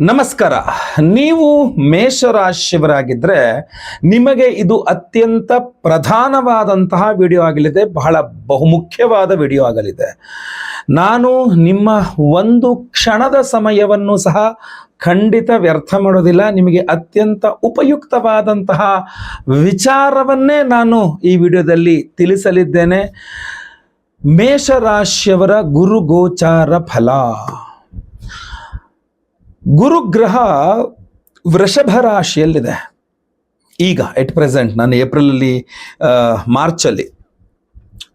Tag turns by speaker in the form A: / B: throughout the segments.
A: ನಮಸ್ಕಾರ. ನೀವು ಮೇಷರಾಶಿಯವರಾಗಿದ್ದರೆ ನಿಮಗೆ ಇದು ಅತ್ಯಂತ ಪ್ರಧಾನವಾದಂತಹ ವಿಡಿಯೋ ಆಗಲಿದೆ. ಬಹಳ ಬಹುಮುಖ್ಯವಾದ ವಿಡಿಯೋ ಆಗಲಿದೆ. ನಾನು ನಿಮ್ಮ ಒಂದು ಕ್ಷಣದ ಸಮಯವನ್ನು ಸಹ ಖಂಡಿತ ವ್ಯರ್ಥ ಮಾಡೋದಿಲ್ಲ. ನಿಮಗೆ ಅತ್ಯಂತ ಉಪಯುಕ್ತವಾದಂತಹ ವಿಚಾರವನ್ನೇ ನಾನು ಈ ವಿಡಿಯೋದಲ್ಲಿ ತಿಳಿಸಲಿದ್ದೇನೆ. ಮೇಷರಾಶಿಯವರ ಗುರುಗೋಚಾರ ಫಲ. ಗುರುಗ್ರಹ ವೃಷಭ ರಾಶಿಯಲ್ಲಿದೆ. ಈಗ ಎಟ್ ಪ್ರೆಸೆಂಟ್ ನಾನು ಏಪ್ರಿಲಲ್ಲಿ ಮಾರ್ಚಲ್ಲಿ.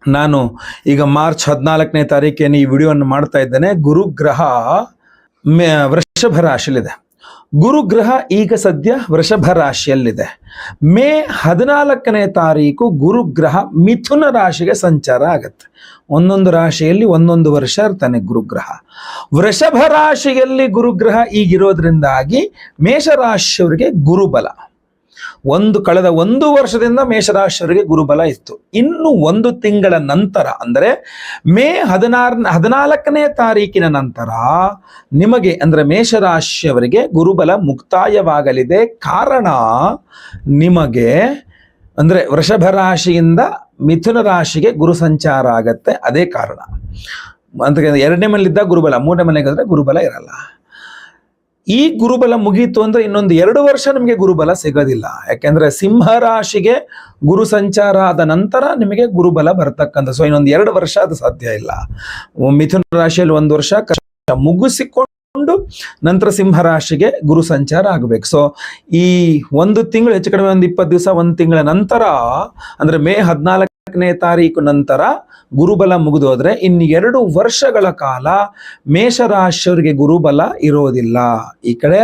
A: ನಾನು ಈಗ ಮಾರ್ಚ್ ಹದಿನಾಲ್ಕನೇ ತಾರೀಕೇನು ಈ ವಿಡಿಯೋವನ್ನು ಮಾಡ್ತಾ ಇದ್ದೇನೆ. ಗುರುಗ್ರಹ ವೃಷಭ ರಾಶಿಯಲ್ಲಿದೆ. ಗುರುಗ್ರಹ ಈಗ ಸದ್ಯ ವೃಷಭ ರಾಶಿಯಲ್ಲಿದೆ. ಮೇ ಹದಿನಾಲ್ಕನೇ ತಾರೀಕು ಗುರುಗ್ರಹ ಮಿಥುನ ರಾಶಿಗೆ ಸಂಚಾರ ಆಗುತ್ತೆ. ಒಂದೊಂದು ರಾಶಿಯಲ್ಲಿ ಒಂದೊಂದು ವರ್ಷ ಇರ್ತಾನೆ ಗುರುಗ್ರಹ. ವೃಷಭ ರಾಶಿಯಲ್ಲಿ ಗುರುಗ್ರಹ ಈಗಿರೋದ್ರಿಂದಾಗಿ ಮೇಷರಾಶಿಯವರಿಗೆ ಗುರುಬಲ. ಒಂದು ಕಳೆದ ಒಂದು ವರ್ಷದಿಂದ ಮೇಷರಾಶಿಯವರಿಗೆ ಗುರುಬಲ ಇತ್ತು. ಇನ್ನು ಒಂದು ತಿಂಗಳ ನಂತರ ಅಂದರೆ ಮೇ ಹದಿನಾರ, ಹದಿನಾಲ್ಕನೇ ತಾರೀಕಿನ ನಂತರ ನಿಮಗೆ ಅಂದರೆ ಮೇಷರಾಶಿಯವರಿಗೆ ಗುರುಬಲ ಮುಕ್ತಾಯವಾಗಲಿದೆ. ಕಾರಣ ನಿಮಗೆ ಅಂದರೆ ವೃಷಭ ರಾಶಿಯಿಂದ ಮಿಥುನ ರಾಶಿಗೆ ಗುರು ಸಂಚಾರ ಆಗತ್ತೆ, ಅದೇ ಕಾರಣ. ಅಂತ ಎರಡನೇ ಮನೆಯಲ್ಲಿದ್ದ ಗುರುಬಲ, ಮೂರನೇ ಮನೆಗೆ ಹೋದ್ರೆ ಗುರುಬಲ ಇರಲ್ಲ. ಈ ಗುರುಬಲ ಮುಗೀತು ಅಂದ್ರೆ ಇನ್ನೊಂದು ಎರಡು ವರ್ಷ ನಿಮಗೆ ಗುರುಬಲ ಸಿಗೋದಿಲ್ಲ. ಯಾಕೆಂದ್ರೆ ಸಿಂಹ ರಾಶಿಗೆ ಗುರು ಸಂಚಾರ ಆದ ನಂತರ ನಿಮಗೆ ಗುರುಬಲ ಬರ್ತಕ್ಕಂಥ ಸೊ ಇನ್ನೊಂದು ಎರಡು ವರ್ಷ ಅದು ಸಾಧ್ಯ ಇಲ್ಲ. ಮಿಥುನ ರಾಶಿಯಲ್ಲಿ ಒಂದು ವರ್ಷ ಕಷ್ಟ ಮುಗಿಸಿಕೊಂಡು ನಂತರ ಸಿಂಹ ರಾಶಿಗೆ ಗುರು ಸಂಚಾರ ಆಗಬೇಕು. ಸೊ ಈ ಒಂದು ತಿಂಗಳು ಹೆಚ್ಚು ಕಡಿಮೆ ಒಂದು ಇಪ್ಪತ್ತು ದಿವಸ, ಒಂದು ತಿಂಗಳ ನಂತರ, ಅಂದ್ರೆ ಮೇ ಹದಿನಾಲ್ಕನೇ ತಾರೀಕು ನಂತರ ಗುರುಬಲ ಮುಗಿದೋದ್ರೆ ಇನ್ನು ಎರಡು ವರ್ಷಗಳ ಕಾಲ ಮೇಷರಾಶಿಯವರಿಗೆ ಗುರುಬಲ ಇರೋದಿಲ್ಲ. ಈ ಕಡೆ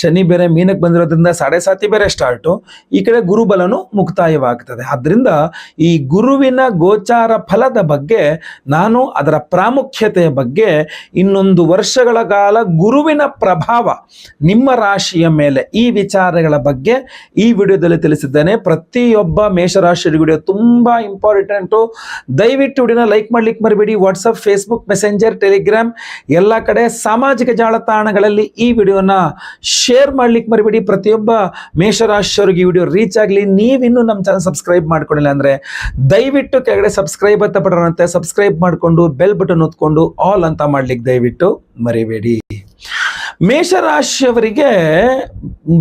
A: ಶನಿ ಬೇರೆ ಮೀನಕ್ಕೆ ಬಂದಿರೋದ್ರಿಂದ ಸಾಡೆ ಸಾತಿ ಬೇರೆ ಸ್ಟಾರ್ಟು ಈ ಕಡೆ ಗುರುಬಲನು ಮುಕ್ತಾಯವಾಗ್ತದೆ. ಆದ್ದರಿಂದ ಈ ಗುರುವಿನ ಗೋಚಾರ ಫಲದ ಬಗ್ಗೆ ನಾನು ಅದರ ಪ್ರಾಮುಖ್ಯತೆಯ ಬಗ್ಗೆ ಇನ್ನೊಂದು ವರ್ಷಗಳ ಕಾಲ ಗುರುವಿನ ಪ್ರಭಾವ ನಿಮ್ಮ ರಾಶಿಯ ಮೇಲೆ ಈ ವಿಚಾರಗಳ ಬಗ್ಗೆ ಈ ವಿಡಿಯೋದಲ್ಲಿ ತಿಳಿಸಿದ್ದೇನೆ. ಪ್ರತಿಯೊಬ್ಬ ಮೇಷರಾಶಿ ವಿಡಿಯೋ ತುಂಬ ಇಂಪಾರ್ಟೆಂಟು ದಯವಿಟ್ಟು ವಿಡಿಯೋನ ಲೈಕ್ ಮಾಡ್ಲಿಕ್ಕೆ ಮರಿಬೇಡಿ ವಾಟ್ಸಪ್ ಫೇಸ್ಬುಕ್ ಮೆಸೆಂಜರ್ ಟೆಲಿಗ್ರಾಮ್ ಎಲ್ಲ ಕಡೆ ಸಾಮಾಜಿಕ ಜಾಲತಾಣಗಳಲ್ಲಿ ಈ ವಿಡಿಯೋನ ಶೇರ್ ಮಾಡ್ಲಿಕ್ಕೆ ಮರಿಬೇಡಿ ಪ್ರತಿಯೊಬ್ಬ ಮೇಷರಾಶಿಯವರಿಗೆ ಈ ವಿಡಿಯೋ ರೀಚ್ ಆಗಲಿ. ನೀವಿನ್ನೂ ನಮ್ಮ ಚಾನಲ್ ಸಬ್ಸ್ಕ್ರೈಬ್ ಮಾಡ್ಕೊಂಡಿಲ್ಲ ಅಂದರೆ ದಯವಿಟ್ಟು ಕೆಳಗಡೆ ಸಬ್ಸ್ಕ್ರೈಬ್ ಅಂತ ಪಡೋರಂತೆ ಸಬ್ಸ್ಕ್ರೈಬ್ ಮಾಡಿಕೊಂಡು ಬೆಲ್ ಬಟನ್ ಒತ್ಕೊಂಡು ಆಲ್ ಅಂತ ಮಾಡ್ಲಿಕ್ಕೆ ದಯವಿಟ್ಟು ಮರಿಬೇಡಿ. ಮೇಷರಾಶಿಯವರಿಗೆ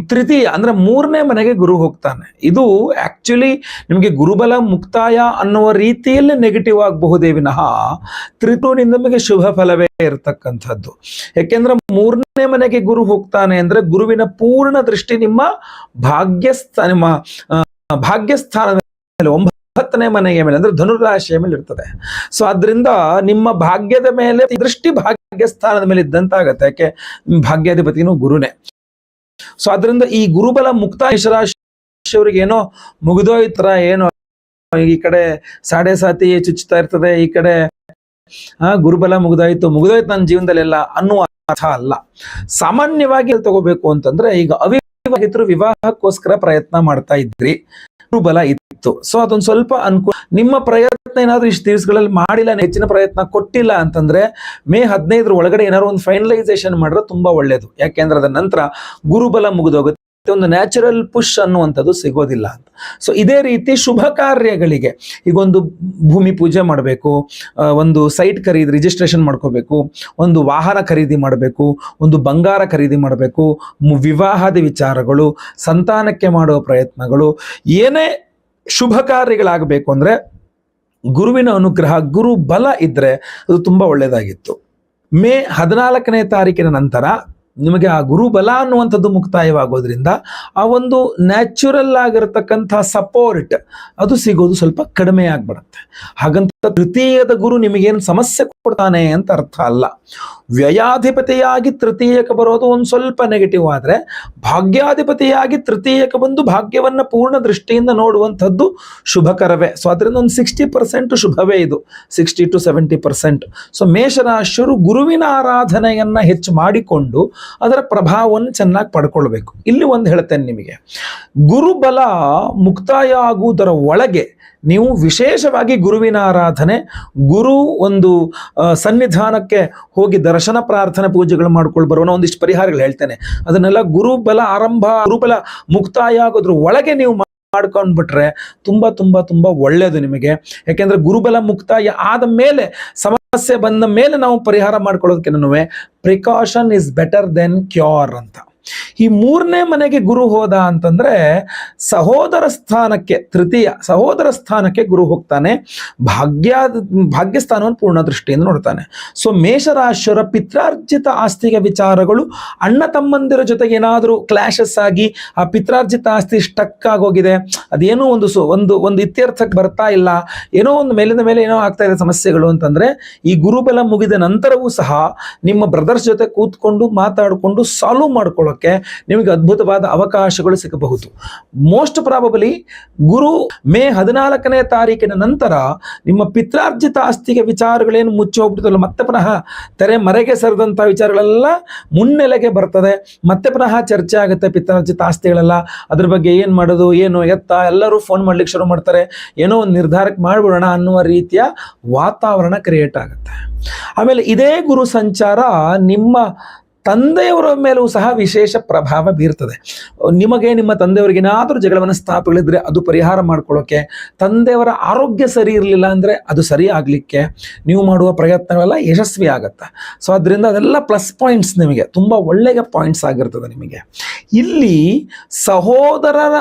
A: ತೃತೀಯ ಅಂದ್ರೆ ಮೂರನೇ ಮನೆಗೆ ಗುರು ಹೋಗ್ತಾನೆ. ಇದು ಆಕ್ಚುಲಿ ನಿಮಗೆ ಗುರುಬಲ ಮುಕ್ತಾಯ ಅನ್ನುವ ರೀತಿಯಲ್ಲಿ ನೆಗೆಟಿವ್ ಆಗಬಹುದೇ ವಿನಃ ತ್ರಿತೂನಿಂದ ನಿಮಗೆ ಶುಭ ಫಲವೇ ಇರತಕ್ಕಂಥದ್ದು. ಯಾಕೆಂದ್ರೆ ಮೂರನೇ ಮನೆಗೆ ಗುರು ಹೋಗ್ತಾನೆ ಅಂದ್ರೆ ಗುರುವಿನ ಪೂರ್ಣ ದೃಷ್ಟಿ ನಿಮ್ಮ ಭಾಗ್ಯಸ್ಥ, ನಿಮ್ಮ ಭಾಗ್ಯಸ್ಥಾನದ ಮೇಲೆ, ಒಂಬತ್ತನೇ ಮನೆಯ ಮೇಲೆ, ಅಂದ್ರೆ ಧನುರಾಶಿಯ ಮೇಲೆ ಇರ್ತದೆ. ಸೊ ಅದರಿಂದ ನಿಮ್ಮ ಭಾಗ್ಯದ ಮೇಲೆ ದೃಷ್ಟಿ ಭಾಗ್ಯಸ್ಥಾನದ ಮೇಲೆ ಇದ್ದಂತಾಗತ್ತೆ ಯಾಕೆ? ಭಾಗ್ಯಾಧಿಪತಿನೂ ಗುರುನೇ. ಸೊ ಅದರಿಂದ ಈ ಗುರುಬಲ ಮುಕ್ತ ಮೇಷರಾಶಿಯವರಿಗೆ ಏನೋ ಮುಗಿದೋಯ್ತರ ಏನೋ ಈ ಕಡೆ ಸಾಡೆ ಸಾತಿ ಚುಚ್ಚುತ್ತಾ ಇರ್ತದೆ, ಈ ಕಡೆ ಗುರುಬಲ ಮುಗಿದೋಯ್ತು ಮುಗಿದೋಯ್ತು ನನ್ನ ಜೀವನದಲ್ಲೆಲ್ಲ ಅನ್ನುವ ಅರ್ಥ ಅಲ್ಲ. ಸಾಮಾನ್ಯವಾಗಿ ತಗೋಬೇಕು ಅಂತಂದ್ರೆ ಈಗ ಅವಿವಾಹಿತರು ವಿವಾಹಕ್ಕೋಸ್ಕರ ಪ್ರಯತ್ನ ಮಾಡ್ತಾ ಇದ್ರಿ. ಗುರುಬಲ ಇತ್ತು. ಸೊ ಅದೊಂದು ಸ್ವಲ್ಪ ಅನುಕೂಲ ನಿಮ್ಮ ಪ್ರಯತ್ನ ಏನಾದರೂ ಇಷ್ಟು ದಿವಸಗಳಲ್ಲಿ ಮಾಡಿಲ್ಲ ಹೆಚ್ಚಿನ ಪ್ರಯತ್ನ ಕೊಟ್ಟಿಲ್ಲ ಅಂತಂದ್ರೆ ಮೇ ಹದಿನೈದರ ಒಳಗಡೆ ಏನಾದ್ರು ಒಂದು ಫೈನಲೈಸೇಷನ್ ಮಾಡಿದ್ರೆ ತುಂಬಾ ಒಳ್ಳೇದು. ಯಾಕೆಂದ್ರೆ ಅದರ ನಂತರ ಗುರುಬಲ ಮುಗಿದೋಗುತ್ತೆ. ಒಂದು ನ್ಯಾಚುರಲ್ ಪುಷ್ ಅನ್ನುವಂಥದ್ದು ಸಿಗೋದಿಲ್ಲ ಅಂತ. ಸೊ ಇದೇ ರೀತಿ ಶುಭ ಕಾರ್ಯಗಳಿಗೆ ಈಗ ಒಂದು ಭೂಮಿ ಪೂಜೆ ಮಾಡಬೇಕು ಒಂದು ಸೈಟ್ ಖರೀದಿ ರಿಜಿಸ್ಟ್ರೇಷನ್ ಮಾಡ್ಕೋಬೇಕು, ಒಂದು ವಾಹನ ಖರೀದಿ ಮಾಡಬೇಕು, ಒಂದು ಬಂಗಾರ ಖರೀದಿ ಮಾಡಬೇಕು ವಿವಾಹದ ವಿಚಾರಗಳು, ಸಂತಾನಕ್ಕೆ ಮಾಡುವ ಪ್ರಯತ್ನಗಳು, ಏನೇ ಶುಭ ಕಾರ್ಯಗಳಾಗಬೇಕು ಅಂದರೆ ಗುರುವಿನ ಅನುಗ್ರಹ, ಗುರು ಬಲ ಇದ್ದರೆ ಅದು ತುಂಬ ಒಳ್ಳೆಯದಾಗಿತ್ತು ಮೇ ಹದಿನಾಲ್ಕನೇ ತಾರೀಕಿನ ನಂತರ ನಿಮಗೆ ಆ ಗುರು ಬಲ ಅನ್ನುವಂಥದ್ದು ಮುಕ್ತಾಯವಾಗೋದ್ರಿಂದ ಆ ಒಂದು ನ್ಯಾಚುರಲ್ ಆಗಿರತಕ್ಕಂಥ ಸಪೋರ್ಟ್ ಅದು ಸಿಗೋದು ಸ್ವಲ್ಪ ಕಡಿಮೆ ಆಗಿಬಿಡುತ್ತೆ. ಹಾಗಂತ ತೃತೀಯದ ಗುರು ನಿಮಗೇನು ಸಮಸ್ಯೆ ಕೊಡ್ತಾನೆ ಅಂತ ಅರ್ಥ ಅಲ್ಲ. ವ್ಯಯಾಧಿಪತಿಯಾಗಿ ತೃತೀಯಕ್ಕೆ ಬರೋದು ಒಂದು ಸ್ವಲ್ಪ ನೆಗೆಟಿವ್ ಆದರೆ, ಭಾಗ್ಯಾಧಿಪತಿಯಾಗಿ ತೃತೀಯಕ್ಕೆ ಬಂದು ಭಾಗ್ಯವನ್ನು ಪೂರ್ಣ ದೃಷ್ಟಿಯಿಂದ ನೋಡುವಂಥದ್ದು ಶುಭಕರವೇ. ಸೊ ಅದರಿಂದ ಒಂದು ಸಿಕ್ಸ್ಟಿ ಪರ್ಸೆಂಟ್ ಶುಭವೇ ಇದು. Sixty to seventy percent so ಮೇಷರಾಶಿಯರು ಗುರುವಿನ ಆರಾಧನೆಯನ್ನ ಹೆಚ್ಚು ಮಾಡಿಕೊಂಡು ಅದರ ಪ್ರಭಾವವನ್ನು ಚೆನ್ನಾಗಿ ಪಡ್ಕೊಳ್ಬೇಕು. ಇಲ್ಲಿ ಒಂದು ಹೇಳ್ತೇನೆ ನಿಮಗೆ. ಗುರುಬಲ ಮುಕ್ತಾಯ ಆಗುವುದರ ಒಳಗೆ ನೀವು ವಿಶೇಷವಾಗಿ ಗುರುವಿನ ಆರಾಧನೆ, ಗುರು ಒಂದು ಸನ್ನಿಧಾನಕ್ಕೆ ಹೋಗಿ ದರ್ಶನ ಪ್ರಾರ್ಥನೆ ಪೂಜೆಗಳು ಮಾಡ್ಕೊಂಡು ಬರೋಣ ಒಂದಿಷ್ಟು ಪರಿಹಾರಗಳು ಹೇಳ್ತೇನೆ. ಅದನ್ನೆಲ್ಲ ಗುರುಬಲ ಆರಂಭ, ಗುರುಬಲ ಮುಕ್ತಾಯ ಆಗೋದ್ರ ಒಳಗೆ ನೀವು ಮಾಡ್ಕೊಂಡ್ಬಿಟ್ರೆ ತುಂಬಾ ತುಂಬಾ ತುಂಬಾ ಒಳ್ಳೆಯದು ನಿಮಗೆ. ಯಾಕೆಂದ್ರೆ ಗುರುಬಲ ಮುಕ್ತಾಯ ಆದ ಮೇಲೆ, ಸಮಸ್ಯೆ ಬಂದ ಮೇಲೆ ನಾವು ಪರಿಹಾರ ಮಾಡ್ಕೊಳ್ಳೋದಕ್ಕಿನ್ನೂ precaution is better then cure ಅಂತ. ಈ ಮೂರನೇ ಮನೆಗೆ ಗುರು ಹೋದ ಅಂತಂದ್ರೆ ಸಹೋದರ ಸ್ಥಾನಕ್ಕೆ, ತೃತೀಯ ಸಹೋದರ ಸ್ಥಾನಕ್ಕೆ ಗುರು ಹೋಗ್ತಾನೆ. ಭಾಗ್ಯ, ಭಾಗ್ಯಸ್ಥಾನವನ್ನು ಪೂರ್ಣ ದೃಷ್ಟಿಯಿಂದ ನೋಡ್ತಾನೆ. ಸೊ ಮೇಷರಾಶಿಯವರ ಪಿತ್ರಾರ್ಜಿತ ಆಸ್ತಿಗೆ ವಿಚಾರಗಳು, ಅಣ್ಣ ತಮ್ಮಂದಿರ ಜೊತೆಗೆ ಏನಾದರೂ ಕ್ಲಾಶಸ್ ಆಗಿ ಆ ಪಿತ್ರಾರ್ಜಿತ ಆಸ್ತಿ ಸ್ಟಕ್ ಆಗೋಗಿದೆ. ಅದೇನೋ ಒಂದು ಒಂದು ಒಂದು ಇತ್ಯರ್ಥಕ್ಕೆ ಬರ್ತಾ ಇಲ್ಲ. ಏನೋ ಒಂದು ಮೇಲಿಂದ ಮೇಲೆ ಏನೋ ಆಗ್ತಾ ಇದೆ ಸಮಸ್ಯೆಗಳು ಅಂತಂದ್ರೆ, ಈ ಗುರುಬಲ ಮುಗಿದ ನಂತರವೂ ಸಹ ನಿಮ್ಮ ಬ್ರದರ್ಸ್ ಜೊತೆ ಕೂತ್ಕೊಂಡು ಮಾತಾಡಿಕೊಂಡು ಸಾಲ್ವ್ ಮಾಡ್ಕೊಳ್ಳೋಕೆ ನಿಮಗೆ ಅದ್ಭುತವಾದ ಅವಕಾಶಗಳು ಸಿಗಬಹುದು. ಮೋಸ್ಟ್ ಪ್ರಾಬಬಲಿ ಗುರು ಮೇ ಹದಿನಾಲ್ಕನೇ ತಾರೀಕಿನ ನಂತರ ನಿಮ್ಮ ಪಿತ್ರಾರ್ಜಿತ ಆಸ್ತಿಗೆ ವಿಚಾರಗಳೇನು ಮುಚ್ಚಿ ಹೋಗ್ಬಿಡ್ತಲ್ಲ ಮತ್ತೆ ಪುನಃ ತೆರೆ ಮರೆಗೆ ಸರಿದಂಥ ವಿಚಾರಗಳೆಲ್ಲ ಮುನ್ನೆಲೆಗೆ ಬರ್ತದೆ, ಮತ್ತೆ ಪುನಃ ಚರ್ಚೆ ಆಗುತ್ತೆ ಪಿತ್ರಾರ್ಜಿತ ಆಸ್ತಿಗಳೆಲ್ಲ. ಅದ್ರ ಬಗ್ಗೆ ಏನು ಮಾಡೋದು, ಏನು ಎತ್ತ, ಎಲ್ಲರೂ ಫೋನ್ ಮಾಡ್ಲಿಕ್ಕೆ ಶುರು ಮಾಡ್ತಾರೆ. ಏನೋ ಒಂದು ನಿರ್ಧಾರಕ್ಕೆ ಮಾಡಿಬಿಡೋಣ ಅನ್ನುವ ರೀತಿಯ ವಾತಾವರಣ ಕ್ರಿಯೇಟ್ ಆಗುತ್ತೆ. ಆಮೇಲೆ ಇದೇ ಗುರು ಸಂಚಾರ ನಿಮ್ಮ ತಂದೆಯವರ ಮೇಲೂ ಸಹ ವಿಶೇಷ ಪ್ರಭಾವ ಬೀರ್ತದೆ. ನಿಮಗೆ ನಿಮ್ಮ ತಂದೆಯವರಿಗೆ ಏನಾದರೂ ಸ್ಥಾಪಗಳಿದ್ರೆ ಅದು ಪರಿಹಾರ ಮಾಡ್ಕೊಳ್ಳೋಕ್ಕೆ ತಂದೆಯವರ ಆರೋಗ್ಯ ಸರಿ ಇರಲಿಲ್ಲ ಅಂದರೆ ಅದು ಸರಿ ಆಗಲಿಕ್ಕೆ ನೀವು ಮಾಡುವ ಪ್ರಯತ್ನಗಳೆಲ್ಲ ಯಶಸ್ವಿ ಆಗುತ್ತೆ? ಸೊ ಅದರಿಂದ ಅದೆಲ್ಲ ಪ್ಲಸ್ ಪಾಯಿಂಟ್ಸ್ ನಿಮಗೆ, ತುಂಬ ಒಳ್ಳೆಯ ಪಾಯಿಂಟ್ಸ್ ಆಗಿರ್ತದೆ ನಿಮಗೆ. ಇಲ್ಲಿ ಸಹೋದರರ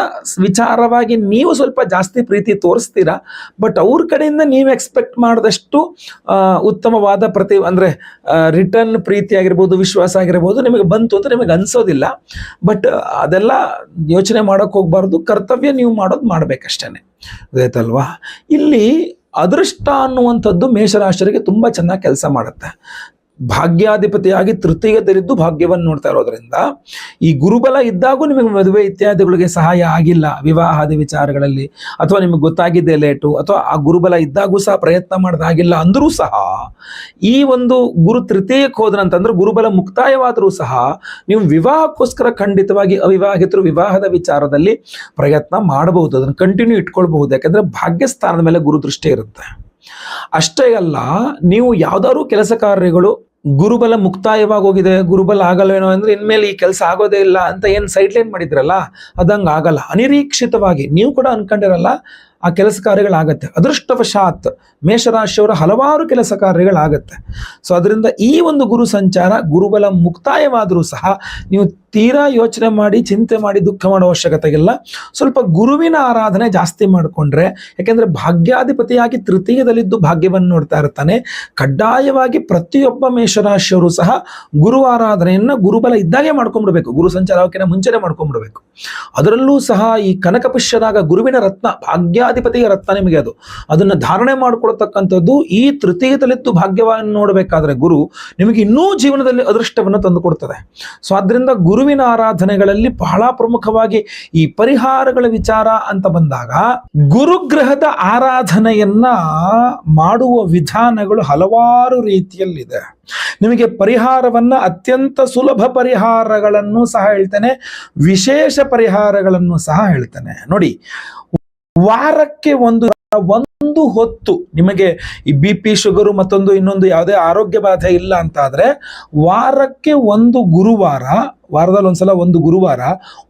A: ವಿಚಾರವಾಗಿ ನೀವು ಸ್ವಲ್ಪ ಜಾಸ್ತಿ ಪ್ರೀತಿ ತೋರಿಸ್ತೀರಾ? ಬಟ್ ಅವ್ರ ಕಡೆಯಿಂದ ನೀವು ಎಕ್ಸ್ಪೆಕ್ಟ್ ಮಾಡಿದಷ್ಟು ಉತ್ತಮವಾದ ಪ್ರತಿ, ಅಂದರೆ ರಿಟರ್ನ್ ಪ್ರೀತಿ ಆಗಿರ್ಬೋದು ವಿಶ್ವಾಸ ಆಗಿರ್ಬೋದು ನಿಮಗೆ ಬಂತು ಅಂತ ನಿಮಗೆ ಅನ್ಸೋದಿಲ್ಲ. ಬಟ್ ಅದೆಲ್ಲ ಯೋಚನೆ ಮಾಡೋಕೆ ಹೋಗ್ಬಾರ್ದು. ಕರ್ತವ್ಯ ನೀವು ಮಾಡೋದು ಮಾಡಬೇಕಷ್ಟೇ ಗೊತ್ತಾಯ್ತಲ್ವಾ? ಇಲ್ಲಿ ಅದೃಷ್ಟ ಅನ್ನುವಂಥದ್ದು ಮೇಷರಾಶಿಯರಿಗೆ ತುಂಬ ಚೆನ್ನಾಗಿ ಕೆಲಸ ಮಾಡುತ್ತೆ. ಭಾಗ್ಯಾಧಿಪತಿಯಾಗಿ ತೃತೀಯದಲ್ಲಿದ್ದು ಭಾಗ್ಯವನ್ನು ನೋಡ್ತಾ ಇರೋದ್ರಿಂದ ಈ ಗುರುಬಲ ಇದ್ದಾಗೂ ನಿಮಗೆ ಮದುವೆ ಇತ್ಯಾದಿಗಳಿಗೆ ಸಹಾಯ ಆಗಿಲ್ಲ ವಿವಾಹಾದಿ ವಿಚಾರಗಳಲ್ಲಿ. ಅಥವಾ ನಿಮಗೆ ಗೊತ್ತಾಗಿದ್ದೆ ಲೇಟು, ಅಥವಾ ಆ ಗುರುಬಲ ಇದ್ದಾಗೂ ಸಹ ಪ್ರಯತ್ನ ಮಾಡೋದಾಗಿಲ್ಲ ಅಂದರೂ ಸಹ ಈ ಒಂದು ಗುರು ತೃತೀಯಕ್ಕೆ ಹೋದ್ರಂತಂದ್ರೆ ಗುರುಬಲ ಮುಕ್ತಾಯವಾದರೂ ಸಹ ನೀವು ವಿವಾಹಕ್ಕೋಸ್ಕರ ಖಂಡಿತವಾಗಿ ಅವಿವಾಹಿತರು ವಿವಾಹದ ವಿಚಾರದಲ್ಲಿ ಪ್ರಯತ್ನ ಮಾಡಬಹುದು. ಅದನ್ನು ಕಂಟಿನ್ಯೂ ಇಟ್ಕೊಳ್ಬಹುದು. ಯಾಕಂದ್ರೆ ಭಾಗ್ಯಸ್ಥಾನದ ಮೇಲೆ ಗುರು ದೃಷ್ಟಿ ಇರುತ್ತೆ. ಅಷ್ಟೇ ಅಲ್ಲ, ನೀವು ಯಾವ್ದಾದ್ರು ಕೆಲಸ ಕಾರ್ಯಗಳು ಗುರುಬಲ ಮುಕ್ತಾಯವಾಗಿ ಹೋಗಿದೆ, ಗುರುಬಲ ಆಗಲ್ವೇನೋ ಅಂದ್ರೆ ಇನ್ಮೇಲೆ ಈ ಕೆಲಸ ಆಗೋದೇ ಇಲ್ಲ ಅಂತ ಏನು ಸೈಡ್ ಲೈನ್ ಮಾಡಿದ್ರಲ್ಲ, ಅದಂಗೆ ಆಗಲ್ಲ. ಅನಿರೀಕ್ಷಿತವಾಗಿ ನೀವು ಕೂಡ ಅನ್ಕೊಂಡಿರಲ್ಲ ಆ ಕೆಲಸ ಕಾರ್ಯಗಳಾಗತ್ತೆ. ಅದೃಷ್ಟವಶಾತ್ ಮೇಷರಾಶಿಯವರ ಹಲವಾರು ಕೆಲಸ ಕಾರ್ಯಗಳಾಗತ್ತೆ. ಸೊ ಅದರಿಂದ ಈ ಒಂದು ಗುರು ಸಂಚಾರ ಗುರುಬಲ ಮುಕ್ತಾಯವಾದರೂ ಸಹ ನೀವು ತೀರಾ ಯೋಚನೆ ಮಾಡಿ, ಚಿಂತೆ ಮಾಡಿ, ದುಃಖ ಮಾಡೋ ಅವಶ್ಯಕತೆ ಇಲ್ಲ. ಸ್ವಲ್ಪ ಗುರುವಿನ ಆರಾಧನೆ ಜಾಸ್ತಿ ಮಾಡಿಕೊಂಡ್ರೆ, ಯಾಕೆಂದರೆ ಭಾಗ್ಯಾಧಿಪತಿಯಾಗಿ ತೃತೀಯದಲ್ಲಿದ್ದು ಭಾಗ್ಯವನ್ನು ನೋಡ್ತಾ ಇರ್ತಾನೆ. ಕಡ್ಡಾಯವಾಗಿ ಪ್ರತಿಯೊಬ್ಬ ಮೇಷರಾಶಿಯವರು ಸಹ ಗುರು ಆರಾಧನೆಯನ್ನ ಗುರುಬಲ ಇದ್ದಾಗೆ ಮಾಡ್ಕೊಂಡ್ಬಿಡ್ಬೇಕು. ಗುರು ಸಂಚಾರಕ್ಕಿಂತ ಮುಂಚೆನೆ ಮಾಡ್ಕೊಂಡ್ಬಿಡ್ಬೇಕು. ಅದರಲ್ಲೂ ಸಹ ಈ ಕನಕಪುಷ್ಯದಾಗ ಗುರುವಿನ ರತ್ನ ಭಾಗ್ಯಾಧಿಪತಿಯ ರತ್ನ ನಿಮಗೆ ಅದು? ಅದನ್ನ ಧಾರಣೆ ಮಾಡಿಕೊಳ್ತಕ್ಕಂಥದ್ದು ಈ ತೃತೀಯದಲ್ಲಿದ್ದು ಭಾಗ್ಯವನ್ನು ನೋಡಬೇಕಾದ್ರೆ ಗುರು ನಿಮಗೆ ಇನ್ನೂ ಜೀವನದಲ್ಲಿ ಅದೃಷ್ಟವನ್ನು ತಂದು ಕೊಡ್ತದೆ. ಸೊ ಆದ್ರಿಂದ ಗುರುವಿನ ಆರಾಧನೆಗಳಲ್ಲಿ ಬಹಳ ಪ್ರಮುಖವಾಗಿ ಈ ಪರಿಹಾರಗಳ ವಿಚಾರ ಅಂತ ಬಂದಾಗ ಗುರುಗ್ರಹದ ಆರಾಧನೆಯನ್ನ ಮಾಡುವ ವಿಧಾನಗಳು ಹಲವಾರು ರೀತಿಯಲ್ಲಿದೆ. ನಿಮಗೆ ಪರಿಹಾರವನ್ನ ಅತ್ಯಂತ ಸುಲಭ ಪರಿಹಾರಗಳನ್ನು ಸಹ ಹೇಳ್ತೇನೆ, ವಿಶೇಷ ಪರಿಹಾರಗಳನ್ನು ಸಹ ಹೇಳ್ತೇನೆ. ನೋಡಿ ವಾರಕ್ಕೆ ಒಂದು ಒಂದು ಹೊತ್ತು ನಿಮಗೆ ಈ ಬಿ ಪಿ ಶುಗರು ಮತ್ತೊಂದು ಇನ್ನೊಂದು ಯಾವುದೇ ಆರೋಗ್ಯ ಬಾಧೆ ಇಲ್ಲ ಅಂತ ವಾರಕ್ಕೆ ಒಂದು ಗುರುವಾರ, ವಾರದಲ್ಲಿ ಒಂದ್ಸಲ ಒಂದು ಗುರುವಾರ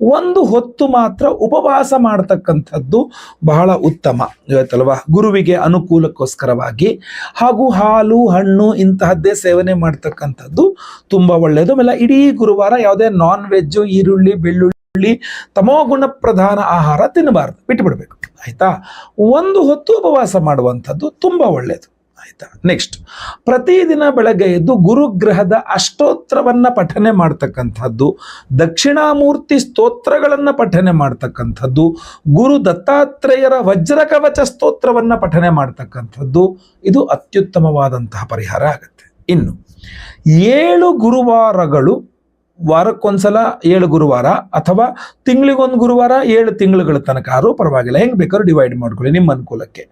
A: ಒಂದು ಹೊತ್ತು ಮಾತ್ರ ಉಪವಾಸ ಮಾಡತಕ್ಕಂಥದ್ದು ಬಹಳ ಉತ್ತಮ. ಇವತ್ತಲ್ವಾ? ಗುರುವಿಗೆ ಅನುಕೂಲಕ್ಕೋಸ್ಕರವಾಗಿ ಹಾಗೂ ಹಾಲು, ಹಣ್ಣು ಇಂತಹದ್ದೇ ಸೇವನೆ ಮಾಡ್ತಕ್ಕಂಥದ್ದು ತುಂಬಾ ಒಳ್ಳೆಯದು. ಆಮೇಲೆ ಇಡೀ ಗುರುವಾರ ಯಾವುದೇ ನಾನ್ ವೆಜ್ಜು ಈರುಳ್ಳಿ, ಬೆಳ್ಳುಳ್ಳಿ ತಮೋಗುಣ ಪ್ರಧಾನ ಆಹಾರ ತಿನ್ನಬಾರ್ದು, ಬಿಟ್ಟುಬಿಡ್ಬೇಕು. ಆಯ್ತಾ? ಒಂದು ಹೊತ್ತು ಉಪವಾಸ ಮಾಡುವಂಥದ್ದು ತುಂಬ ಒಳ್ಳೆಯದು ಆಯ್ತಾ? ನೆಕ್ಸ್ಟ್ ಪ್ರತಿದಿನ ಬೆಳಗ್ಗೆ ಎದ್ದು ಗುರುಗ್ರಹದ ಅಷ್ಟೋತ್ರವನ್ನು ಪಠನೆ ಮಾಡ್ತಕ್ಕಂಥದ್ದು, ದಕ್ಷಿಣಾಮೂರ್ತಿ ಸ್ತೋತ್ರಗಳನ್ನು ಪಠನೆ ಮಾಡ್ತಕ್ಕಂಥದ್ದು, ಗುರು ದತ್ತಾತ್ರೇಯರ ವಜ್ರಕವಚ ಸ್ತೋತ್ರವನ್ನು ಪಠನೆ ಮಾಡ್ತಕ್ಕಂಥದ್ದು, ಇದು ಅತ್ಯುತ್ತಮವಾದಂತಹ ಪರಿಹಾರ ಆಗುತ್ತೆ. ಇನ್ನು, ಏಳು ಗುರುವಾರಗಳು ವಾರಕ್ಕೊಂದ್ಸಲ ಏಳು ಗುರುವಾರ ಅಥವಾ ತಿಂಗಳಿಗೊಂದು ಗುರುವಾರ ಏಳು ತಿಂಗಳುಗಳ ತನಕ. ಆದರೂ ಪರವಾಗಿಲ್ಲ. ಹೆಂಗ್ ಬೇಕಾದ್ರೂ ಡಿವೈಡ್ ಮಾಡ್ಕೊಳ್ಳಿ ನಿಮ್ಮ ಅನುಕೂಲಕ್ಕೆ.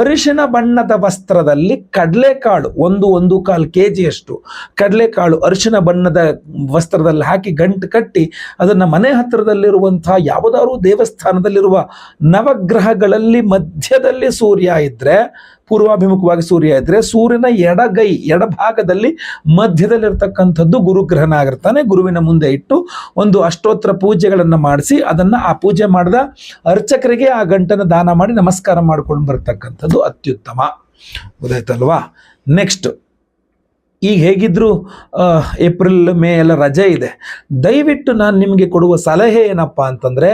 A: ಅರಿಶಿನ ಬಣ್ಣದ ವಸ್ತ್ರದಲ್ಲಿ ಕಡಲೆಕಾಳು ಒಂದು ಒಂದು ಕಾಲು ಕೆ ಜಿಯಷ್ಟು ಕಡಲೆಕಾಳು ಅರಿಶಿನ ಬಣ್ಣದ ವಸ್ತ್ರದಲ್ಲಿ ಹಾಕಿ ಗಂಟು ಕಟ್ಟಿ ಅದನ್ನು ಮನೆ ಹತ್ತಿರದಲ್ಲಿರುವಂಥ ಯಾವುದಾದ್ರೂ ದೇವಸ್ಥಾನದಲ್ಲಿರುವ ನವಗ್ರಹಗಳಲ್ಲಿ ಮಧ್ಯದಲ್ಲಿ ಸೂರ್ಯ ಇದ್ರೆ ಪೂರ್ವಾಭಿಮುಖವಾಗಿ ಸೂರ್ಯ ಇದ್ರೆ ಸೂರ್ಯನ ಎಡಗೈ, ಎಡಭಾಗದಲ್ಲಿ ಮಧ್ಯದಲ್ಲಿರ್ತಕ್ಕಂಥದ್ದು ಗುರುಗ್ರಹನ ಆಗಿರ್ತಾನೆ ಗುರುವಿನ ಮುಂದೆ ಇಟ್ಟು ಒಂದು ಅಷ್ಟೋತ್ತರ ಪೂಜೆಗಳನ್ನು ಮಾಡಿಸಿ ಅದನ್ನ ಆ ಪೂಜೆ ಮಾಡಿದ ಅರ್ಚಕರಿಗೆ ಆ ಗಂಟನ್ನು ದಾನ ಮಾಡಿ ನಮಸ್ಕಾರ ಮಾಡ್ಕೊಂಡು ಬರ್ತಕ್ಕಂಥದ್ದು ಅತ್ಯುತ್ತಮ. ಗೊತ್ತಾಯ್ತಲ್ವಾ ನೆಕ್ಸ್ಟ್ ಈಗ ಹೇಗಿದ್ರು ಏಪ್ರಿಲ್, ಮೇ ಎಲ್ಲ ರಜೆ ಇದೆ. ದಯವಿಟ್ಟು ನಾನು ನಿಮಗೆ ಕೊಡುವ ಸಲಹೆ ಏನಪ್ಪ ಅಂತಂದ್ರೆ,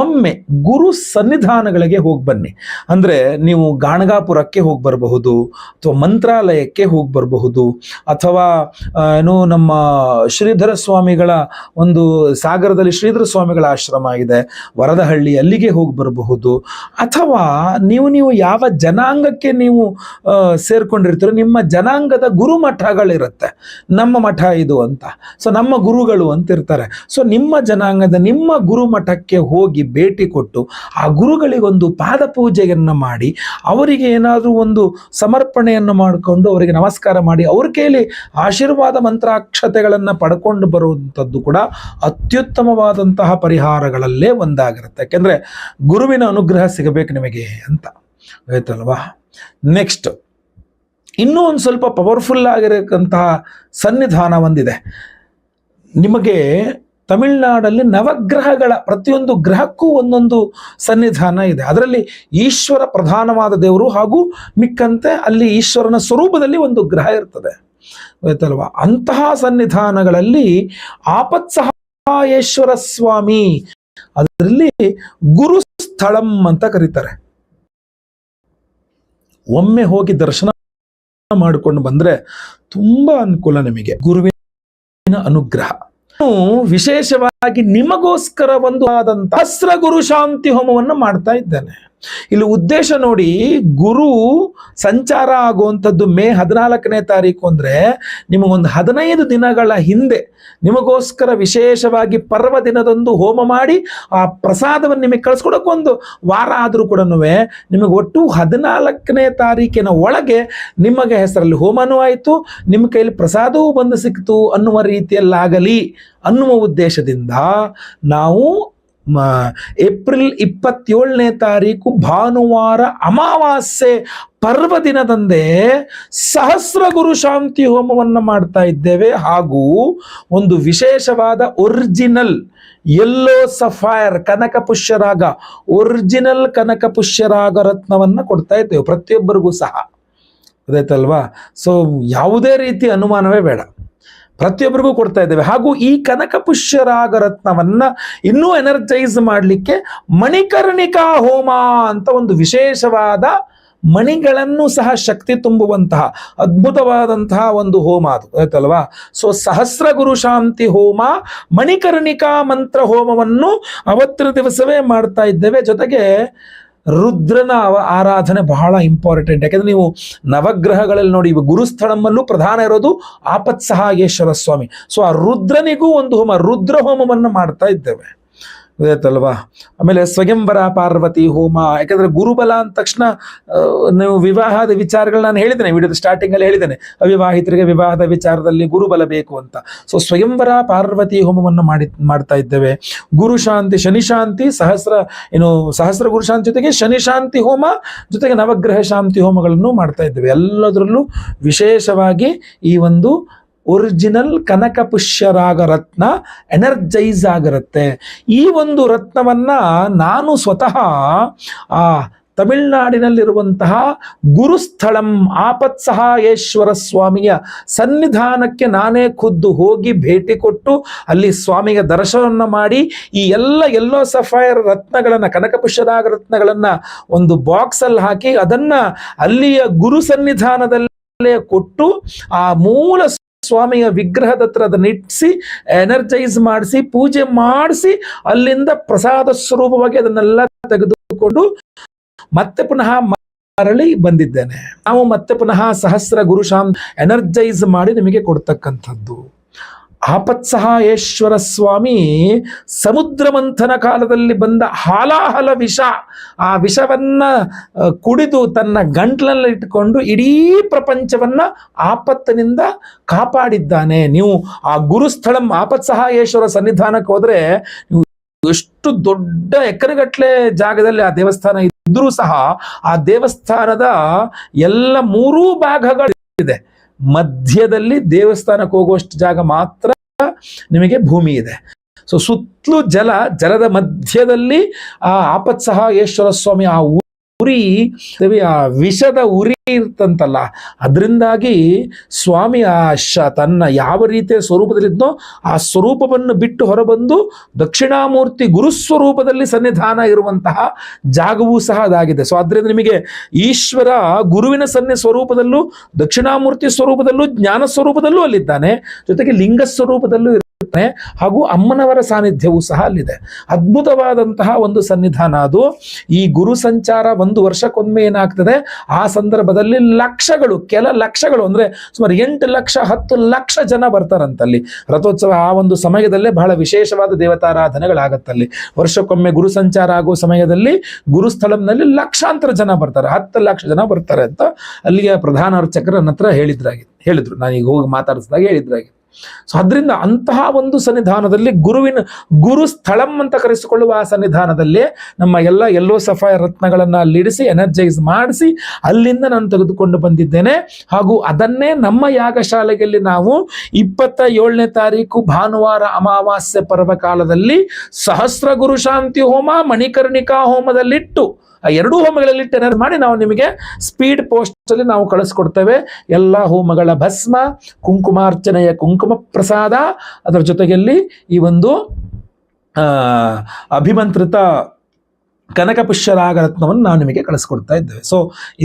A: ಒಮ್ಮೆ ಗುರು ಸನ್ನಿಧಾನಗಳಿಗೆ ಹೋಗಿ ಬನ್ನಿ. ಅಂದ್ರೆ ನೀವು ಗಾಣಗಾಪುರಕ್ಕೆ ಹೋಗಿ ಬರಬಹುದು, ಅಥವಾ ಮಂತ್ರಾಲಯಕ್ಕೆ ಹೋಗಿ ಬರಬಹುದು, ಅಥವಾ ಏನು ನಮ್ಮ ಶ್ರೀಧರ ಸ್ವಾಮಿಗಳ ಒಂದು ಸಾಗರದಲ್ಲಿ ಶ್ರೀಧರ ಸ್ವಾಮಿಗಳ ಆಶ್ರಮ ಇದೆ, ವರದಹಳ್ಳಿ ಅಲ್ಲಿಗೆ ಹೋಗಿ ಬರಬಹುದು. ಅಥವಾ ನೀವು ನೀವು ಯಾವ ಜನಾಂಗಕ್ಕೆ ನೀವು ಸೇರ್ಕೊಂಡಿರ್ತೀರೋ, ನಿಮ್ಮ ಜನಾಂಗದ ಗುರುಮಠಗಳಿರುತ್ತೆ ನಮ್ಮ ಮಠ ಇದು ಅಂತ. ಸೊ ನಮ್ಮ ಗುರುಗಳು ಅಂತ ಇರ್ತಾರೆ ಸೊ ನಿಮ್ಮ ಜನಾಂಗದ ನಿಮ್ಮ ಗುರುಮಠಕ್ಕೆ ಹೋಗಿ ಭೇಟಿ ಕೊಟ್ಟು ಆ ಗುರುಗಳಿಗೊಂದು ಪಾದ ಪೂಜೆಯನ್ನು ಮಾಡಿ, ಅವರಿಗೆ ಏನಾದರೂ ಒಂದು ಸಮರ್ಪಣೆಯನ್ನು ಮಾಡಿಕೊಂಡು ಅವರಿಗೆ ನಮಸ್ಕಾರ ಮಾಡಿ, ಅವ್ರ ಕೈಲಿ ಆಶೀರ್ವಾದ ಮಂತ್ರಾಕ್ಷತೆಗಳನ್ನು ಪಡ್ಕೊಂಡು ಬರುವಂಥದ್ದು ಕೂಡ ಅತ್ಯುತ್ತಮವಾದಂತಹ ಪರಿಹಾರಗಳಲ್ಲೇ ಒಂದಾಗಿರುತ್ತೆ. ಯಾಕೆಂದ್ರೆ ಗುರುವಿನ ಅನುಗ್ರಹ ಸಿಗಬೇಕು ನಿಮಗೆ ಅಂತ. ಆಯ್ತಲ್ವಾ? ನೆಕ್ಸ್ಟ್ ಇನ್ನೂ ಒಂದು ಸ್ವಲ್ಪ ಪವರ್ಫುಲ್ ಆಗಿರಕ್ಕಂತಹ ಸನ್ನಿಧಾನ ಒಂದಿದೆ. ನಿಮಗೆ ತಮಿಳುನಾಡಲ್ಲಿ ನವಗ್ರಹಗಳ ಪ್ರತಿಯೊಂದು ಗ್ರಹಕ್ಕೂ ಒಂದೊಂದು ಸನ್ನಿಧಾನ ಇದೆ. ಅದರಲ್ಲಿ ಈಶ್ವರ ಪ್ರಧಾನವಾದ ದೇವರು ಹಾಗೂ ಮಿಕ್ಕಂತೆ ಅಲ್ಲಿ ಈಶ್ವರನ ಸ್ವರೂಪದಲ್ಲಿ ಒಂದು ಗ್ರಹ ಇರ್ತದೆ. ಗೊತ್ತಲ್ವಾ? ಅಂತಹ ಸನ್ನಿಧಾನಗಳಲ್ಲಿ ಆಪತ್ಸಹಾಯೇಶ್ವರ ಸ್ವಾಮಿ ಅದರಲ್ಲಿ ಗುರು ಸ್ಥಳಂ ಅಂತ ಕರೀತಾರೆ. ಒಮ್ಮೆ ಹೋಗಿ ದರ್ಶನ ಮಾಡಿಕೊಂಡು ಬಂದ್ರೆ ತುಂಬಾ ಅನುಕೂಲ ನಿಮಗೆ. ಗುರುವಿನ ಅನುಗ್ರಹ. ವಿಶೇಷವಾಗಿ ನಿಮಗೋಸ್ಕರ ಒಂದು ಆದಂತ ಹಸ್ರ ಗುರು ಶಾಂತಿ ಹೋಮವನ್ನು ಮಾಡ್ತಾ ಇದ್ದೇನೆ. ಇಲ್ಲಿ ಉದ್ದೇಶ ನೋಡಿ, ಗುರು ಸಂಚಾರ ಆಗುವಂಥದ್ದು ಮೇ ಹದಿನಾಲ್ಕನೇ ತಾರೀಕು ಅಂದರೆ ನಿಮಗೊಂದು ಹದಿನೈದು ದಿನಗಳ ಹಿಂದೆ ನಿಮಗೋಸ್ಕರ ವಿಶೇಷವಾಗಿ ಪರ್ವ ದಿನದಂದು ಹೋಮ ಮಾಡಿ ಆ ಪ್ರಸಾದವನ್ನು ನಿಮಗೆ ಕಳಿಸ್ಕೊಡಕ್ಕೆ ಒಂದು ವಾರ ಆದರೂ ಕೂಡ ನಿಮಗೆ ಒಟ್ಟು ಹದಿನಾಲ್ಕನೇ ತಾರೀಕಿನ ಒಳಗೆ ನಿಮಗೆ ಹೆಸರಲ್ಲಿ ಹೋಮನೂ ಆಯಿತು, ನಿಮ್ಮ ಕೈಲಿ ಪ್ರಸಾದವೂ ಬಂದು ಸಿಕ್ತು ಅನ್ನುವ ರೀತಿಯಲ್ಲಾಗಲಿ ಅನ್ನುವ ಉದ್ದೇಶದಿಂದ ನಾವು ಏಪ್ರಿಲ್ ಇಪ್ಪತ್ತೇಳನೇ ತಾರೀಕು ಭಾನುವಾರ ಅಮಾವಾಸ್ಯೆ ಪರ್ವ ದಿನದಂದೇ ಸಹಸ್ರ ಗುರು ಶಾಂತಿ ಹೋಮವನ್ನು ಮಾಡ್ತಾ ಇದ್ದೇವೆ. ಹಾಗೂ ಒಂದು ವಿಶೇಷವಾದ ಒರಿಜಿನಲ್ ಎಲ್ಲೋ ಸಫೈರ್ ಕನಕ ಪುಷ್ಯರಾಗ ಒರಿಜಿನಲ್ ಕನಕ ಪುಷ್ಯರಾಗ ರತ್ನವನ್ನು ಕೊಡ್ತಾ ಇದ್ದೇವೆ. ಪ್ರತಿಯೊಬ್ಬರಿಗೂ ಸಹ. ಅದಾಯ್ತಲ್ವಾ ಸೊ ಯಾವುದೇ ರೀತಿ ಅನುಮಾನವೇ ಬೇಡ. ಪ್ರತಿಯೊಬ್ಬರಿಗೂ ಕೊಡ್ತಾ ಇದ್ದೇವೆ. ಹಾಗೂ ಈ ಕನಕ ರತ್ನವನ್ನ ಇನ್ನೂ ಎನರ್ಜೈಸ್ ಮಾಡಲಿಕ್ಕೆ ಮಣಿಕರ್ಣಿಕಾ ಹೋಮ ಅಂತ ಒಂದು ವಿಶೇಷವಾದ ಮಣಿಗಳನ್ನು ಸಹ ಶಕ್ತಿ ತುಂಬುವಂತಹ ಅದ್ಭುತವಾದಂತಹ ಒಂದು ಹೋಮ ಅದು. ಆಯ್ತಲ್ವಾ? ಸೊ ಸಹಸ್ರ ಗುರು ಶಾಂತಿ ಹೋಮ, ಮಣಿಕರ್ಣಿಕಾ ಮಂತ್ರ ಹೋಮವನ್ನು ಅವತ್ತಿನ ದಿವಸವೇ ಮಾಡ್ತಾ ಇದ್ದೇವೆ. ಜೊತೆಗೆ ರುದ್ರನ ಆರಾಧನೆ ಬಹಳ ಇಂಪಾರ್ಟೆಂಟ್ ಯಾಕಂದ್ರೆ ನೀವು ನವಗ್ರಹಗಳಲ್ಲಿ ನೋಡಿ ಗುರುಸ್ಥಳಮ್ಮಲ್ಲೂ ಪ್ರಧಾನ ಇರೋದು ಆಪತ್ಸಹಾಯೇಶ್ವರ ಸ್ವಾಮಿ ಸೊ ಆ ರುದ್ರನಿಗೂ ಒಂದು ಹೋಮ ರುದ್ರ ಹೋಮವನ್ನು ಮಾಡ್ತಾ ಇದ್ದೇವೆ. ಗೊತ್ತಾಯ್ತಲ್ವಾ ಆಮೇಲೆ ಸ್ವಯಂವರ ಪಾರ್ವತಿ ಹೋಮ, ಯಾಕಂದ್ರೆ ಗುರುಬಲ ಅಂದ ತಕ್ಷಣ ನೀವು ವಿವಾಹದ ವಿಚಾರಗಳು ನಾನು ಹೇಳಿದ್ದೇನೆ, ವಿಡಿಯೋದ ಸ್ಟಾರ್ಟಿಂಗ್ ಅಲ್ಲಿ ಹೇಳಿದ್ದೇನೆ. ಅವಿವಾಹಿತರಿಗೆ ವಿವಾಹದ ವಿಚಾರದಲ್ಲಿ ಗುರುಬಲ ಬೇಕು ಅಂತ. ಸೊ ಸ್ವಯಂವರ ಪಾರ್ವತಿ ಹೋಮವನ್ನು ಮಾಡಿ, ಮಾಡ್ತಾ ಇದ್ದೇವೆ. ಗುರುಶಾಂತಿ ಶನಿಶಾಂತಿ ಶನಿ ಶಾಂತಿ, ಸಹಸ್ರ, ಏನು, ಸಹಸ್ರ ಗುರುಶಾಂತಿ ಜೊತೆಗೆ ಶನಿಶಾಂತಿ ಹೋಮ, ಜೊತೆಗೆ ನವಗ್ರಹ ಶಾಂತಿ ಹೋಮಗಳನ್ನು ಮಾಡ್ತಾ ಇದ್ದೇವೆ. ಎಲ್ಲದರಲ್ಲೂ ವಿಶೇಷವಾಗಿ ಈ ಒಂದು ಒರಿಜಿನಲ್ ಕನಕ ಪುಷ್ಯರಾಗ ರತ್ನ ಎನರ್ಜೈಸ್ ಆಗಿರುತ್ತೆ. ಈ ಒಂದು ರತ್ನವನ್ನು ನಾನು ಸ್ವತಃ, ಆ, ತಮಿಳುನಾಡಿನಲ್ಲಿರುವಂತಹ ಗುರುಸ್ಥಳಂ ಆಪತ್ಸಹಾಯೇಶ್ವರ ಸ್ವಾಮಿಯ ಸನ್ನಿಧಾನಕ್ಕೆ ನಾನೇ ಖುದ್ದು ಹೋಗಿ ಭೇಟಿ ಕೊಟ್ಟು ಅಲ್ಲಿ ಸ್ವಾಮಿಗೆ ದರ್ಶನವನ್ನು ಮಾಡಿ ಈ ಎಲ್ಲ ಎಲ್ಲೋ ಸಫೈರ್ ರತ್ನಗಳನ್ನು ಕನಕಪುಷ್ಯರಾಗ ರತ್ನಗಳನ್ನು ಒಂದು ಬಾಕ್ಸಲ್ಲಿ ಹಾಕಿ ಅದನ್ನು ಅಲ್ಲಿಯ ಗುರು ಸನ್ನಿಧಾನದಲ್ಲೇ ಕೊಟ್ಟು ಆ ಮೂಲ ಸ್ವಾಮಿಯ ವಿಗ್ರಹದ ಹತ್ರ ಅದನ್ನ ಎನರ್ಜೈಸ್ ಮಾಡಿಸಿ, ಪೂಜೆ ಮಾಡಿಸಿ, ಅಲ್ಲಿಂದ ಪ್ರಸಾದ ಸ್ವರೂಪವಾಗಿ ಅದನ್ನೆಲ್ಲ ತೆಗೆದುಕೊಂಡು ಮತ್ತೆ ಪುನಃ ಮರಳಿ ಬಂದಿದ್ದೇನೆ. ನಾವು ಮತ್ತೆ ಪುನಃ ಸಹಸ್ರ ಗುರುಶಾಂತ್ ಎನರ್ಜೈಸ್ ಮಾಡಿ ನಿಮಗೆ ಕೊಡ್ತಕ್ಕಂಥದ್ದು. ಆಪತ್ಸಹಾಯೇಶ್ವರ ಸ್ವಾಮಿ ಸಮುದ್ರ ಮಂಥನ ಕಾಲದಲ್ಲಿ ಬಂದ ಹಾಲಾಹಲ ವಿಷ, ಆ ವಿಷವನ್ನ ಕುಡಿದು ತನ್ನ ಗಂಟ್ಲಲ್ಲಿ ಇಟ್ಟುಕೊಂಡು ಇಡೀ ಪ್ರಪಂಚವನ್ನ ಆಪತ್ತಿನಿಂದ ಕಾಪಾಡಿದ್ದಾನೆ. ನೀವು ಆ ಗುರುಸ್ಥಳಂ ಆಪತ್ಸಹಾಯೇಶ್ವರ ಸನ್ನಿಧಾನಕ್ಕೆ ಹೋದ್ರೆ ನೀವು ಎಷ್ಟು ದೊಡ್ಡ ಎಕರೆಗಟ್ಟಲೆ ಜಾಗದಲ್ಲಿ ಆ ದೇವಸ್ಥಾನ ಇದ್ರೂ ಸಹ ಆ ದೇವಸ್ಥಾನದ ಎಲ್ಲ ಮೂರೂ ಭಾಗಗಳಿದೆ. ಮಧ್ಯದಲ್ಲಿ ದೇವಸ್ಥಾನಕ್ಕೆ ಹೋಗುವಷ್ಟು ಜಾಗ ಮಾತ್ರ ನಿಮಗೆ ಭೂಮಿ ಇದೆ. ಸೊ ಸುತ್ತಲೂ ಜಲ, ಜಲದ ಮಧ್ಯದಲ್ಲಿ ಆ ಆಪತ್ಸಹಾಯೇಶ್ವರ ಸ್ವಾಮಿ ಆ ಉರಿ ಆ ವಿಷದ ಉರಿ ಇರ್ತಂತಲ್ಲ, ಅದರಿಂದಾಗಿ ಸ್ವಾಮಿ ಆ ಶ, ತನ್ನ ಯಾವ ರೀತಿಯ ಸ್ವರೂಪದಲ್ಲಿದ್ನೋ ಆ ಸ್ವರೂಪವನ್ನು ಬಿಟ್ಟು ಹೊರಬಂದು ದಕ್ಷಿಣಾಮೂರ್ತಿ ಗುರುಸ್ವರೂಪದಲ್ಲಿ ಸನ್ನಿಧಾನ ಇರುವಂತಹ ಜಾಗವೂ ಸಹ ಅದಾಗಿದೆ. ಸೊ ಅದರಿಂದ ನಿಮಗೆ ಈಶ್ವರ ಗುರುವಿನ ಸನ್ನಿ ಸ್ವರೂಪದಲ್ಲೂ, ದಕ್ಷಿಣಾಮೂರ್ತಿ ಸ್ವರೂಪದಲ್ಲೂ, ಜ್ಞಾನ ಸ್ವರೂಪದಲ್ಲೂ ಅಲ್ಲಿದ್ದಾನೆ. ಜೊತೆಗೆ ಲಿಂಗ ಸ್ವರೂಪದಲ್ಲೂ ಇರ್ತಾನೆ ಹಾಗೂ ಅಮ್ಮನವರ ಸಾನ್ನಿಧ್ಯವೂ ಸಹ ಅಲ್ಲಿದೆ. ಅದ್ಭುತವಾದಂತಹ ಒಂದು ಸನ್ನಿಧಾನ ಅದು. ಈ ಗುರು ಸಂಚಾರ ಒಂದು ವರ್ಷಕ್ಕೊಮ್ಮೆ ಏನಾಗ್ತದೆ? ಆ ಸಂದರ್ಭದಲ್ಲಿ ಲಕ್ಷಗಳು, ಕೆಲ ಲಕ್ಷಗಳು ಅಂದ್ರೆ ಸುಮಾರು ಎಂಟು ಲಕ್ಷ, ಹತ್ತು ಲಕ್ಷ ಜನ ಬರ್ತಾರಂತಲ್ಲಿ. ರಥೋತ್ಸವ ಆ ಒಂದು ಸಮಯದಲ್ಲೇ ಬಹಳ ವಿಶೇಷವಾದ ದೇವತಾರಾಧನೆಗಳಾಗತ್ತಲ್ಲಿ. ವರ್ಷಕ್ಕೊಮ್ಮೆ ಗುರು ಸಂಚಾರ ಆಗೋ ಸಮಯದಲ್ಲಿ ಗುರುಸ್ಥಳಂನಲ್ಲಿ ಲಕ್ಷಾಂತರ ಜನ ಬರ್ತಾರೆ. ಹತ್ತು ಲಕ್ಷ ಜನ ಬರ್ತಾರೆ ಅಂತ ಅಲ್ಲಿಯ ಪ್ರಧಾನ ಅರ್ಚಕರು ನನ್ನ ಹತ್ರ ಹೇಳಿದ್ರಾಗಿ, ಹೇಳಿದ್ರು. ನಾನು ಈಗ ಹೋಗಿ ಮಾತಾಡಿಸಿದಾಗ ಹೇಳಿದ್ರಾಗಿ. ಸೊ ಅದರಿಂದ ಅಂತಹ ಒಂದು ಸನ್ನಿಧಾನದಲ್ಲಿ ಗುರುವಿನ ಗುರು ಸ್ಥಳಂ ಅಂತ ಕರೆಸಿಕೊಳ್ಳುವ ಆ ಸನ್ನಿಧಾನದಲ್ಲಿ ನಮ್ಮ ಎಲ್ಲ ಎಲ್ಲೋ ಸಫಾಯ ರತ್ನಗಳನ್ನ ಅಲ್ಲಿಡಿಸಿ ಎನರ್ಜೈಸ್ ಮಾಡಿಸಿ ಅಲ್ಲಿಂದ ನಾನು ತೆಗೆದುಕೊಂಡು ಬಂದಿದ್ದೇನೆ. ಹಾಗೂ ಅದನ್ನೇ ನಮ್ಮ ಯಾಗಶಾಲೆಯಲ್ಲಿ ನಾವು ಇಪ್ಪತ್ತ ಏಳನೇ ತಾರೀಕು ಭಾನುವಾರ ಅಮಾವಾಸ್ಯೆ ಪರ್ವಕಾಲದಲ್ಲಿ ಸಹಸ್ರ ಗುರು ಶಾಂತಿ ಹೋಮ ಮಣಿಕರ್ಣಿಕಾ ಹೋಮದಲ್ಲಿಟ್ಟು ಆ ಎರಡೂ ಹೋಮಗಳಲ್ಲಿ ಟೆನರ್ ಮಾಡಿ ನಾವು ನಿಮಗೆ ಸ್ಪೀಡ್ ಪೋಸ್ಟ್ ಅಲ್ಲಿ ನಾವು ಕಳಿಸ್ಕೊಡ್ತೇವೆ. ಎಲ್ಲ ಹೋಮಗಳ ಭಸ್ಮ, ಕುಂಕುಮಾರ್ಚನೆಯ ಕುಂಕುಮ ಪ್ರಸಾದ, ಅದರ ಜೊತೆಯಲ್ಲಿ ಈ ಒಂದು ಅಭಿಮಂತ್ರಿತ ಕನಕ ಪುಷ್ಯರಾಗ ರತ್ನವನ್ನು ನಾವು ನಿಮಗೆ ಕಳಿಸ್ಕೊಡ್ತಾ ಇದ್ದೇವೆ. ಸೊ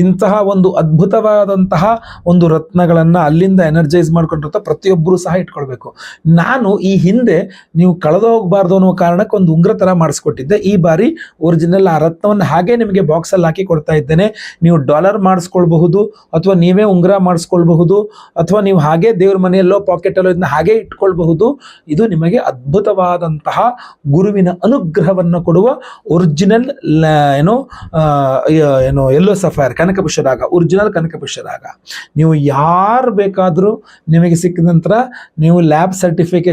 A: ಇಂತಹ ಒಂದು ಅದ್ಭುತವಾದಂತಹ ಒಂದು ರತ್ನಗಳನ್ನು ಅಲ್ಲಿಂದ ಎನರ್ಜೈಸ್ ಮಾಡ್ಕೊಂಡಿರ್ತ ಪ್ರತಿಯೊಬ್ಬರೂ ಸಹ ಇಟ್ಕೊಳ್ಬೇಕು. ನಾನು ಈ ಹಿಂದೆ ನೀವು ಕಳೆದು ಹೋಗಬಾರ್ದು ಅನ್ನೋ ಕಾರಣಕ್ಕೆ ಒಂದು ಉಂಗ್ರ ಥರ ಮಾಡಿಸ್ಕೊಟ್ಟಿದ್ದೆ. ಈ ಬಾರಿ ಒರಿಜಿನಲ್ ಆ ರತ್ನವನ್ನು ಹಾಗೆ ನಿಮಗೆ ಬಾಕ್ಸಲ್ಲಿ ಹಾಕಿ ಕೊಡ್ತಾ ಇದ್ದೇನೆ. ನೀವು ಡಾಲರ್ ಮಾಡಿಸ್ಕೊಳ್ಬಹುದು ಅಥವಾ ನೀವೇ ಉಂಗ್ರ ಮಾಡಿಸ್ಕೊಳ್ಬಹುದು ಅಥವಾ ನೀವು ಹಾಗೆ ದೇವ್ರ ಮನೆಯಲ್ಲೋ ಪಾಕೆಟಲ್ಲೋ ಇದನ್ನ ಹಾಗೆ ಇಟ್ಕೊಳ್ಬಹುದು. ಇದು ನಿಮಗೆ ಅದ್ಭುತವಾದಂತಹ ಗುರುವಿನ ಅನುಗ್ರಹವನ್ನು ಕೊಡುವ ಒರಿಜಿನಲ್ ಏನೋ ಏನು ಎಲ್ಲೋ ಸಫೈರ್ ಕನಕಪುಷ್ಯರಾಗ ಒರಿಜಿನಲ್ ಕನಕಪುಷ್ಯರಾಗ ನೀವು ಯಾರು ಬೇಕಾದರೂ ನಿಮಗೆ ಸಿಕ್ಕಿದ ನಂತರ ನೀವು ಲ್ಯಾಬ್ ಸರ್ಟಿಫಿಕೇಶನ್